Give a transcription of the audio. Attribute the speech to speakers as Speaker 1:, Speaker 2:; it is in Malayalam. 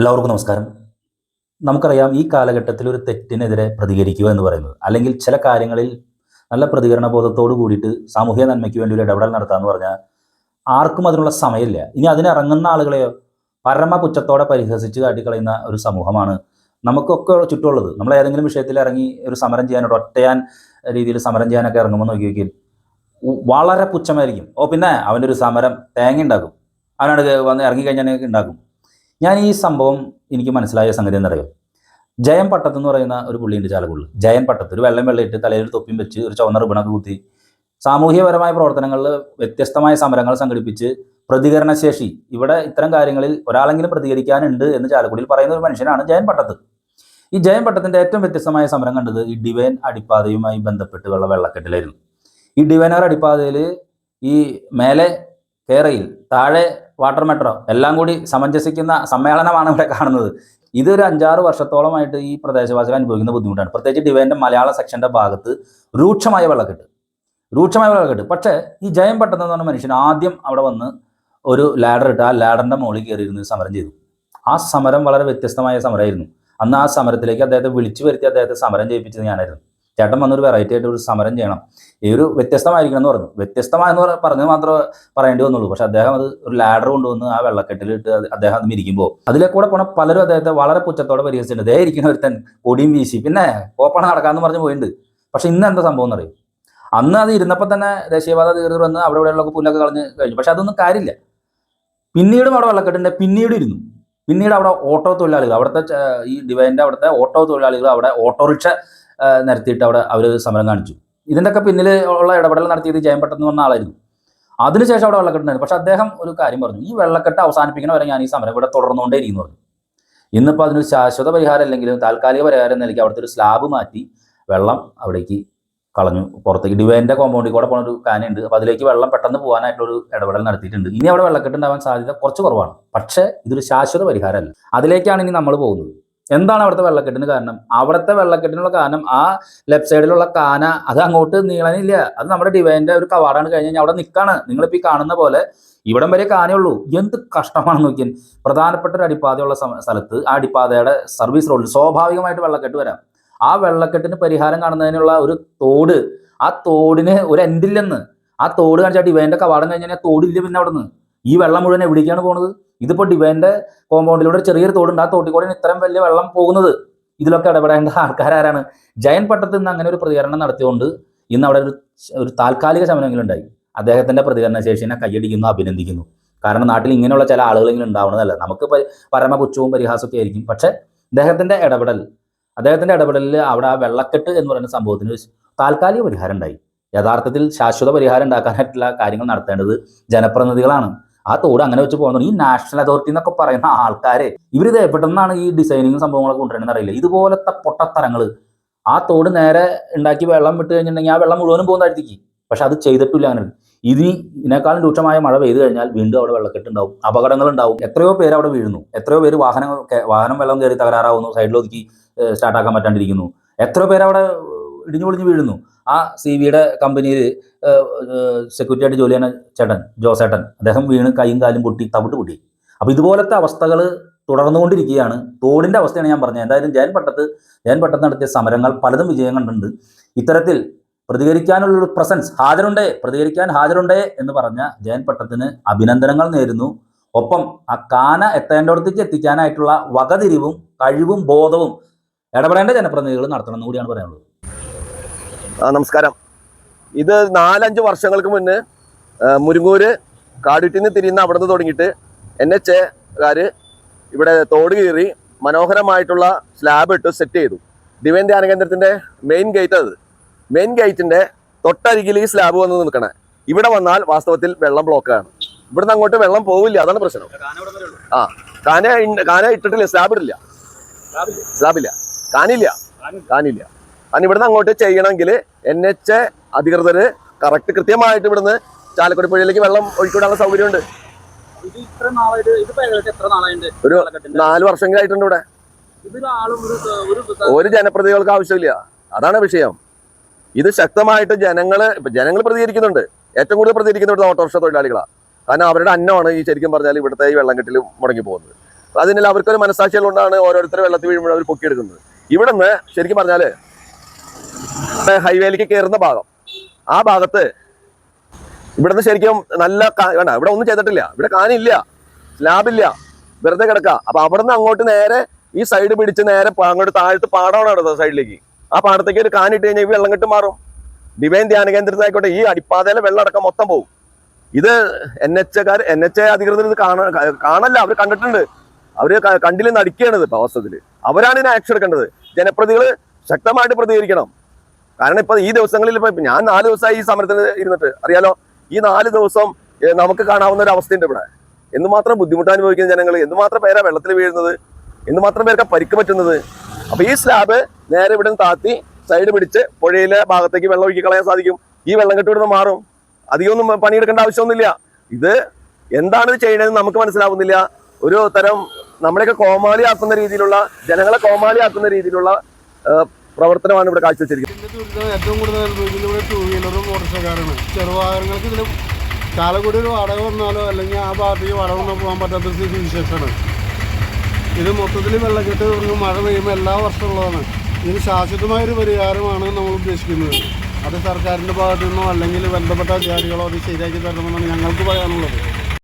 Speaker 1: എല്ലാവർക്കും നമസ്കാരം. നമുക്കറിയാം ഈ കാലഘട്ടത്തിൽ ഒരു തെറ്റിനെതിരെ പ്രതികരിക്കുക എന്ന് പറയുന്നത്. അല്ലെങ്കിൽ ചില കാര്യങ്ങളിൽ നല്ല പ്രതികരണ ബോധത്തോട് കൂടിയിട്ട് സാമൂഹ്യ നന്മയ്ക്ക് വേണ്ടി ഒരു ഇടപെടൽ നടത്താമെന്ന് പറഞ്ഞാൽ ആർക്കും അതിനുള്ള സമയമില്ല. ഇനി അതിനിറങ്ങുന്ന ആളുകളെയോ പരമ പുച്ഛത്തോടെ പരിഹസിച്ച് കാട്ടിക്കളയുന്ന ഒരു സമൂഹമാണ് നമുക്കൊക്കെ ചുറ്റുമുള്ളത്. നമ്മൾ ഏതെങ്കിലും വിഷയത്തിൽ ഇറങ്ങി ഒരു സമരം ചെയ്യാനോ ഒറ്റയാൻ രീതിയിൽ സമരം ചെയ്യാനൊക്കെ ഇറങ്ങുമ്പോൾ നോക്കി വളരെ പുച്ഛമായിരിക്കും. ഓ പിന്നെ അവന്റെ ഒരു സമരം തേങ്ങ ഉണ്ടാക്കും. അവനോട് വന്ന് ഇറങ്ങിക്കഴിഞ്ഞാൽ ഉണ്ടാക്കും. ഞാൻ ഈ സംഭവം എനിക്ക് മനസ്സിലായ സംഗതി എന്നറിയാം ജയൻ പട്ടത്ത് എന്ന് പറയുന്ന ഒരു പുള്ളിയുണ്ട് ചാലക്കുള്ളിൽ ജയൻ പട്ടത്ത് ഒരു വെള്ളം വെള്ളയിട്ട് തലയിൽ തൊപ്പിയും വെച്ച് ഒരു ചുവന്ന റിബണൊക്കെ കുത്തി സാമൂഹ്യപരമായ പ്രവർത്തനങ്ങളിൽ വ്യത്യസ്തമായ സമരങ്ങൾ സംഘടിപ്പിച്ച് പ്രതികരണശേഷി. ഇവിടെ ഇത്തരം കാര്യങ്ങളിൽ ഒരാളെങ്കിലും പ്രതികരിക്കാനുണ്ട് എന്ന് ചാലക്കുടിയിൽ പറയുന്ന ഒരു മനുഷ്യനാണ് ജയൻ പട്ടത്ത്. ഈ ജയൻ പട്ടത്തിന്റെ ഏറ്റവും വ്യത്യസ്തമായ സമരം കണ്ടത് ഈ ഡിവൈൻ അടിപ്പാതയുമായി ബന്ധപ്പെട്ട് ഉള്ള വെള്ളക്കെട്ടിലായിരുന്നു. ഈ ഡിവൈനർ അടിപ്പാതയിൽ ഈ മേലെ കേരയിൽ താഴെ വാട്ടർ മെട്രോ എല്ലാം കൂടി സമഞ്ജസിക്കുന്ന സമ്മേളനമാണ് ഇവിടെ കാണുന്നത്. ഇതൊരു അഞ്ചാറ് വർഷത്തോളമായിട്ട് ഈ പ്രദേശവാസികൾ അനുഭവിക്കുന്ന ബുദ്ധിമുട്ടാണ്. പ്രത്യേകിച്ച് ഡിവൈന്റെ മലയാള സെക്ഷന്റെ ഭാഗത്ത് രൂക്ഷമായ വെള്ളക്കെട്ട്. രൂക്ഷമായ വെള്ളക്കെട്ട്. പക്ഷേ ഈ ജയം പെട്ടെന്ന് പറഞ്ഞ മനുഷ്യൻ ആദ്യം അവിടെ വന്ന് ഒരു ലാഡർ ഇട്ട് ആ ലാഡറിന്റെ മുകളിൽ കയറിയിരുന്ന് സമരം ചെയ്തു. ആ സമരം വളരെ വ്യത്യസ്തമായ സമരമായിരുന്നു. അന്ന് ആ സമരത്തിലേക്ക് അദ്ദേഹത്തെ വിളിച്ചു വരുത്തി അദ്ദേഹത്തെ സമരം ചെയ്യിപ്പിച്ചത് ഞാനായിരുന്നു. ചേട്ടൻ വന്നൊരു വെറൈറ്റി ആയിട്ട് ഒരു സമരം ചെയ്യണം. ഈ ഒരു വ്യത്യസ്തമായിരിക്കണം എന്ന് പറഞ്ഞു. വ്യത്യസ്തമായെന്ന് പറഞ്ഞു പറഞ്ഞത് മാത്രമേ പറയേണ്ടി വന്നുള്ളൂ. പക്ഷെ അദ്ദേഹം അത് ഒരു ലാഡർ കൊണ്ടുവന്ന് ആ വെള്ളക്കെട്ടിലിട്ട് അദ്ദേഹം അത് മിരിക്കുമ്പോൾ അതിലെ കൂടെ പോണ പലരും അദ്ദേഹത്തെ വളരെ പുച്ഛത്തോടെ പരിഹസിച്ചിട്ടുണ്ട്. ദേ ഇരിക്കുന്ന ഒരുത്തൻ കൊടിയും വീശി. പിന്നെ കോപ്പണ നടക്കാമെന്ന് പറഞ്ഞ് പോയിട്ടുണ്ട് പക്ഷെ ഇന്ന് എന്താ സംഭവം എന്നറിയും അന്ന് അത് ഇരുന്നപ്പോൾ തന്നെ ദേശീയപാത തീർന്നു വന്ന് അവിടെ ഇവിടെയുള്ള പുല്ലൊക്കെ കളഞ്ഞ് കഴിഞ്ഞു. പക്ഷെ അതൊന്നും കാര്യമില്ല. പിന്നീടും അവിടെ വെള്ളക്കെട്ടുണ്ട് പിന്നീട് ഇരുന്നു. പിന്നീട് അവിടെ ഓട്ടോ തൊഴിലാളികൾ അവിടുത്തെ ഈ ഡിവൈന്റെ അവിടുത്തെ ഓട്ടോ തൊഴിലാളികൾ അവിടെ ഓട്ടോറിക്ഷ നിരത്തിയിട്ട് അവിടെ അവർ സമരം കാണിച്ചു. ഇതിന്റെയൊക്കെ പിന്നിൽ ഉള്ള ഇടപെടൽ നടത്തിയത് ജയംപട്ടൻ എന്ന് പറഞ്ഞ ആളായിരുന്നു. അതിനുശേഷം അവിടെ വെള്ളക്കെട്ടുണ്ടായിരുന്നു. പക്ഷെ അദ്ദേഹം ഒരു കാര്യം പറഞ്ഞു. ഈ വെള്ളക്കെട്ട് അവസാനിപ്പിക്കണ വരെ ഞാൻ ഈ സമരം ഇവിടെ തുടർന്നുകൊണ്ടേ ഇരിക്കുന്നു പറഞ്ഞു. ഇന്നിപ്പോൾ അതിനൊരു ശാശ്വത പരിഹാരം അല്ലെങ്കിലും താൽക്കാലിക പരിഹാരം എന്ന നിലയ്ക്ക് അവിടുത്തെ ഒരു സ്ലാബ് മാറ്റി വെള്ളം അവിടേക്ക് കളഞ്ഞു. പുറത്തേക്ക് ഡിവൈന്റെ കോമ്പൗണ്ടിൽ കൂടെ പോകുന്ന ഒരു കാനുണ്ട് അപ്പോൾ അതിലേക്ക് വെള്ളം പെട്ടെന്ന് പോകാനായിട്ടുള്ളൊരു ഇടപെടൽ നടത്തിയിട്ടുണ്ട്. ഇനി അവിടെ വെള്ളക്കെട്ടുണ്ടാവാൻ സാധ്യത കുറച്ച് കുറവാണ്. പക്ഷേ ഇതൊരു ശാശ്വത പരിഹാരമല്ല. അതിലേക്കാണ് ഇനി നമ്മൾ പോകുന്നത്. എന്താണ് അവിടുത്തെ വെള്ളക്കെട്ടിന് കാരണം? അവിടുത്തെ വെള്ളക്കെട്ടിനുള്ള കാരണം ആ ലെഫ്റ്റ് സൈഡിലുള്ള കാന അത് അങ്ങോട്ട് നീളനില്ല. അത് നമ്മുടെ ഡിവൈന്റെ ഒരു കവാടാണ് കഴിഞ്ഞ് കഴിഞ്ഞാൽ അവിടെ നിൽക്കാണ് നിങ്ങളിപ്പോൾ ഈ കാണുന്ന പോലെ ഇവിടം വരെ കാനയുള്ളൂ. എന്ത് കഷ്ടമാണെന്ന് നോക്കിയാൽ പ്രധാനപ്പെട്ട ഒരു അടിപ്പാതയുള്ള സ്ഥലത്ത് ആ അടിപ്പാതയുടെ സർവീസ് റോഡിൽ സ്വാഭാവികമായിട്ട് വെള്ളക്കെട്ട് വരാം. ആ വെള്ളക്കെട്ടിന് പരിഹാരം കാണുന്നതിനുള്ള ഒരു തോട് ആ തോടിന് ഒരു എൻഡില്ലെന്ന് ആ തോട് കാണിച്ചാൽ ഡിവൈന്റെ കവാടം കഴിഞ്ഞാൽ തോടില്ല പിന്നെ അവിടെ നിന്ന് ഈ വെള്ളം മുഴുവൻ എവിടേക്കാണ് പോകുന്നത് ഇതിപ്പോൾ ഡിവൈന്റെ കോമ്പൗണ്ടിലൂടെ ചെറിയൊരു തോടുണ്ട്. ആ തോട്ടിക്കൂടെ ഇത്രയും വലിയ വെള്ളം പോകുന്നത്. ഇതിലൊക്കെ ഇടപെടേണ്ട ആൾക്കാരാരാണ് ജയൻ പട്ടത്തിൽ നിന്ന് അങ്ങനെ ഒരു പ്രതികരണം നടത്തിയുകൊണ്ട് ഇന്ന് അവിടെ ഒരു ഒരു താൽക്കാലിക ശമനമെങ്കിലും ഉണ്ടായി. അദ്ദേഹത്തിന്റെ പ്രതികരണ ശേഷിനെ കൈയടിക്കുന്നു അഭിനന്ദിക്കുന്നു. കാരണം നാട്ടിൽ ഇങ്ങനെയുള്ള ചില ആളുകളെങ്കിലും ഉണ്ടാവുന്നതല്ല നമുക്ക് പരമ പരമപുച്ഛവും പരിഹാസമൊക്കെ ആയിരിക്കും. പക്ഷേ അദ്ദേഹത്തിന്റെ ഇടപെടൽ അദ്ദേഹത്തിന്റെ ഇടപെടലിൽ അവിടെ ആ വെള്ളക്കെട്ട് എന്ന് പറയുന്ന സംഭവത്തിന് താൽക്കാലിക പരിഹാരം ഉണ്ടായി യഥാർത്ഥത്തിൽ ശാശ്വത പരിഹാരം ഉണ്ടാക്കാനായിട്ടുള്ള കാര്യങ്ങൾ നടത്തേണ്ടത് ജനപ്രതിനിധികളാണ്. ആ തോട് അങ്ങനെ വെച്ച് പോകുന്നത് ഈ നാഷണൽ അതോറിറ്റി എന്നൊക്കെ പറയുന്ന ആൾക്കാരെ ഇവരിത് എവിടുന്നാണ് ഈ ഡിസൈനിങ് സംഭവങ്ങളൊക്കെ കൊണ്ടുവരണമെന്ന് അറിയില്ല. ഇതുപോലത്തെ പൊട്ടത്തരങ്ങൾ ആ തോട് നേരെ ഉണ്ടാക്കി വെള്ളം വിട്ട് കഴിഞ്ഞിട്ടുണ്ടെങ്കിൽ ആ വെള്ളം മുഴുവനും പോകുന്ന അടുത്തേക്ക് പക്ഷെ അത് ചെയ്തിട്ടില്ല അങ്ങനെ. ഇനി ഇതിനേക്കാളും രൂക്ഷമായ മഴ പെയ്തു കഴിഞ്ഞാൽ വീണ്ടും അവിടെ വെള്ളക്കെട്ടുണ്ടാവും അപകടങ്ങൾ ഉണ്ടാവും എത്രയോ പേര് അവിടെ വീഴുന്നു. എത്രയോ പേര് വാഹനം വാഹനം വെള്ളം കയറി തകരാറാവുന്നു സൈഡിൽ ഒതുക്കി സ്റ്റാർട്ടാക്കാൻ പറ്റാണ്ടിരിക്കുന്നു. എത്രയോ പേര് അവിടെ ഇടിഞ്ഞു പൊളിഞ്ഞ് വീഴുന്നു. ആ സി വിയുടെ കമ്പനിയിൽ സെക്യൂരിറ്റി ആയിട്ട് ജോലി ചെയ്യുന്ന ചേട്ടൻ ജോസേട്ടൻ അദ്ദേഹം വീണ് കൈയും കാലും പൊട്ടി തവിട്ട് പൊട്ടി അപ്പോൾ ഇതുപോലത്തെ അവസ്ഥകൾ തുടർന്നുകൊണ്ടിരിക്കുകയാണ്. തോടിന്റെ അവസ്ഥയാണ് ഞാൻ പറഞ്ഞത്. എന്തായാലും ജയൻ പട്ടത്ത് ജയൻ പട്ടത്ത് നടത്തിയ സമരങ്ങൾ പലതും വിജയം കണ്ടിട്ടുണ്ട്. ഇത്തരത്തിൽ പ്രതികരിക്കാനുള്ള പ്രസൻസ് ഹാജരുണ്ടേ പ്രതികരിക്കാൻ ഹാജരുണ്ടേ എന്ന് പറഞ്ഞ ജയൻ പട്ടത്തിന് അഭിനന്ദനങ്ങൾ നേരുന്നു. ഒപ്പം ആ കാന എത്തേണ്ടടുത്തേക്ക് എത്തിക്കാനായിട്ടുള്ള വകതിരിവും കഴിവും ബോധവും ഇടപെടേണ്ട ജനപ്രതിനിധികൾ നടത്തണം എന്ന് കൂടിയാണ് പറയാനുള്ളത്.
Speaker 2: നമസ്കാരം. ഇത് നാലഞ്ച് വർഷങ്ങൾക്ക് മുന്നേ മുരുങ്ങൂര് കാടിട്ടിന്ന് തിരിയുന്ന അവിടെ നിന്ന് തുടങ്ങിയിട്ട് എൻ എച്ച് കാര് ഇവിടെ തോട് കീറി മനോഹരമായിട്ടുള്ള സ്ലാബ് ഇട്ട് സെറ്റ് ചെയ്തു. ദിവ്യൻ ധ്യാന കേന്ദ്രത്തിന്റെ മെയിൻ ഗേറ്റ് അത്. മെയിൻ ഗേറ്റിന്റെ തൊട്ടരികിൽ ഈ സ്ലാബ് വന്ന് നിൽക്കണേ. ഇവിടെ വന്നാൽ വാസ്തവത്തിൽ വെള്ളം ബ്ലോക്കാണ് ഇവിടുന്ന് അങ്ങോട്ട് വെള്ളം പോവില്ല അതാണ് പ്രശ്നം. ആ കാന കാന ഇട്ടിട്ടില്ല സ്ലാബ് ഇടില്ല. സ്ലാബില്ല കാനില്ല. കാനില്ല. കാരണം ഇവിടുന്ന് അങ്ങോട്ട് ചെയ്യണമെങ്കിൽ എൻ എച്ച് അധികൃതർ കറക്റ്റ് കൃത്യമായിട്ട് ഇവിടുന്ന് ചാലക്കുടി പുഴയിലേക്ക് വെള്ളം ഒഴിക്കൂടാനുള്ള സൗകര്യമുണ്ട്. ഒരു നാല് വർഷങ്ങളായിട്ടുണ്ട് ഇവിടെ.
Speaker 3: ഒരു
Speaker 2: ജനപ്രതിനിധികൾക്ക് ആവശ്യമില്ല. അതാണ് വിഷയം. ഇത് ശക്തമായിട്ട് ജനങ്ങൾ ഇപ്പൊ ജനങ്ങൾ പ്രതികരിക്കുന്നുണ്ട്. ഏറ്റവും കൂടുതൽ പ്രതികരിക്കുന്നത് ഓട്ടോറിക്ഷ തൊഴിലാളികളാണ് കാരണം അവരുടെ അന്നമാണ് ഈ ശരിക്കും പറഞ്ഞാൽ ഇവിടുത്തെ ഈ വെള്ളം കെട്ടിൽ മുടങ്ങി പോകുന്നത്. അതിനാൽ അവർക്കൊരു മനസ്സാക്ഷികളുണ്ടാണ് ഓരോരുത്തർ വെള്ളത്തിൽ വീഴുമ്പോൾ അവർ പൊക്കിയെടുക്കുന്നത്. ഇവിടുന്ന് ശരിക്കും പറഞ്ഞാൽ ഹൈവേയിലേക്ക് കയറുന്ന ഭാഗം. ആ ഭാഗത്ത് ഇവിടുന്ന് ശരിക്കും നല്ല വേണ്ട ഇവിടെ ഒന്നും ചെയ്തിട്ടില്ല. ഇവിടെ കാനില്ല. സ്ലാബില്ല വെറുതെ കിടക്കുക അപ്പൊ അവിടുന്ന് അങ്ങോട്ട് നേരെ ഈ സൈഡ് പിടിച്ച് നേരെ അങ്ങോട്ട് താഴത്ത് പാടമാണ് അവിടെ സൈഡിലേക്ക് ആ പാടത്തേക്ക് ഒരു കാനിട്ട് കഴിഞ്ഞാൽ ഈ വെള്ളം കെട്ട് മാറും. ഡിവൈൻ ധ്യാന കേന്ദ്രത്തിലായിക്കോട്ടെ ഈ അടിപ്പാതയിലെ വെള്ളം അടക്കം മൊത്തം പോകും ഇത് എൻ എച്ച് എൻ എച്ച് അധികൃതർ ഇത് കാണാ കാണല്ല. അവർ കണ്ടിട്ടുണ്ട്. അവർ കണ്ടില്ലെന്ന് അടിക്കുകയാണ് ഇത് വാസ്തവത്തിൽ അവരാണ് ഇതിന് ആക്ഷൻ എടുക്കേണ്ടത്. ജനപ്രതികൾ ശക്തമായിട്ട് പ്രതികരിക്കണം. കാരണം ഇപ്പൊ ഈ ദിവസങ്ങളിൽ ഇപ്പൊ ഞാൻ നാല് ദിവസമായി ഈ സമരത്തിന് ഇരുന്നിട്ട്. അറിയാലോ? ഈ നാല് ദിവസം നമുക്ക് കാണാവുന്ന ഒരു അവസ്ഥയുണ്ട് ഇവിടെ. എന്തുമാത്രം ബുദ്ധിമുട്ട് അനുഭവിക്കുന്ന ജനങ്ങൾ എന്തുമാത്രം പേരാ വെള്ളത്തിൽ വീഴുന്നത് എന്തുമാത്രം പേരൊക്കെ പരിക്ക് പറ്റുന്നത്. അപ്പൊ ഈ സ്ലാബ് നേരെ ഇവിടെ നിന്ന് താത്തി സൈഡ് പിടിച്ച് പുഴയിലെ ഭാഗത്തേക്ക് വെള്ളം ഒഴുക്കി കളയാൻ സാധിക്കും. ഈ വെള്ളം കെട്ടി ഇവിടുന്ന് മാറും. അധികമൊന്നും പണിയെടുക്കേണ്ട ആവശ്യമൊന്നുമില്ല. ഇത് എന്താണ് ഇത് ചെയ്യണതെന്ന് നമുക്ക് മനസ്സിലാവുന്നില്ല. ഒരു തരം നമ്മളെയൊക്കെ കോമാളിയാക്കുന്ന രീതിയിലുള്ള ജനങ്ങളെ കോമാളിയാക്കുന്ന രീതിയിലുള്ള പ്രവർത്തനമാണ് ഇവിടെ കാഴ്ചവെച്ചിരിക്കുന്നത്.
Speaker 4: ഏറ്റവും കൂടുതൽ ടൂ വീലറും ഓട്ടോറിക്ഷക്കാരാണ് ചെറുവാഹനങ്ങൾക്ക് ഇതിൽ ചാലക്കുടി ഒരു വടക വന്നാലോ അല്ലെങ്കിൽ ആ ഭാഗത്തേക്ക് വടക വന്നാൽ പോകാൻ പറ്റാത്ത സ്ഥിതി വിശേഷമാണ്. ഇത് മൊത്തത്തിൽ വെള്ളക്കെട്ട് മഴ പെയ്യുമ്പോൾ എല്ലാ വർഷവും ഉള്ളതാണ് ഇതിന് ശാശ്വതമായൊരു പരിഹാരമാണ് നമ്മൾ ഉദ്ദേശിക്കുന്നത്. അത് സർക്കാരിന്റെ ഭാഗത്തു നിന്നോ അല്ലെങ്കിൽ ബന്ധപ്പെട്ട അധികാരികളോ അത് ശരിയാക്കി തരണമെന്നാണ് ഞങ്ങൾക്ക് പറയാനുള്ളത്.